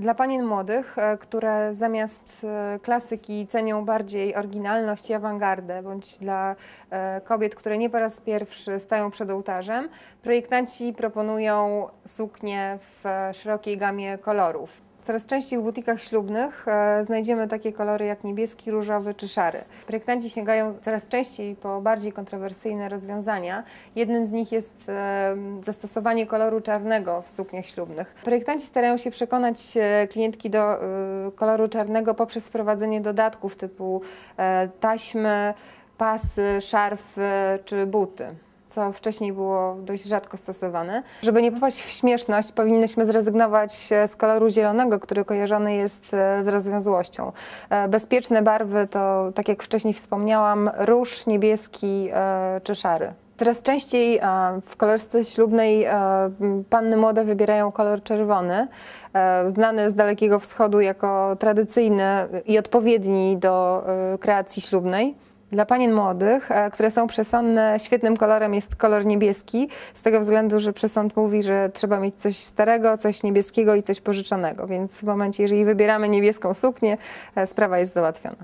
Dla panien młodych, e, które zamiast e, klasyki cenią bardziej oryginalność i awangardę, bądź dla e, kobiet, które nie po raz pierwszy stają przed ołtarzem, projektanci proponują suknie w szerokiej gamie kolorów. Coraz częściej w butikach ślubnych e, znajdziemy takie kolory jak niebieski, różowy czy szary. Projektanci sięgają coraz częściej po bardziej kontrowersyjne rozwiązania. Jednym z nich jest e, zastosowanie koloru czarnego w sukniach ślubnych. Projektanci starają się przekonać e, klientki do koloru czarnego poprzez wprowadzenie dodatków typu taśmy, pasy, szarfy czy buty co wcześniej było dość rzadko stosowane. Żeby nie popaść w śmieszność, powinnyśmy zrezygnować e, z koloru zielonego, który kojarzony jest e, z rozwiązłością. E, Bezpieczne barwy to, tak jak wcześniej wspomniałam, róż, niebieski czy szary. Coraz częściej w kolorystyce ślubnej panny młode wybierają kolor czerwony, znany z Dalekiego Wschodu jako tradycyjny i odpowiedni do kreacji ślubnej. Dla panien młodych, e, które są przesądne, świetnym kolorem jest kolor niebieski, z tego względu, że przesąd mówi, że trzeba mieć coś starego, coś niebieskiego i coś pożyczonego, więc w momencie, jeżeli wybieramy niebieską suknię, e, sprawa jest załatwiona.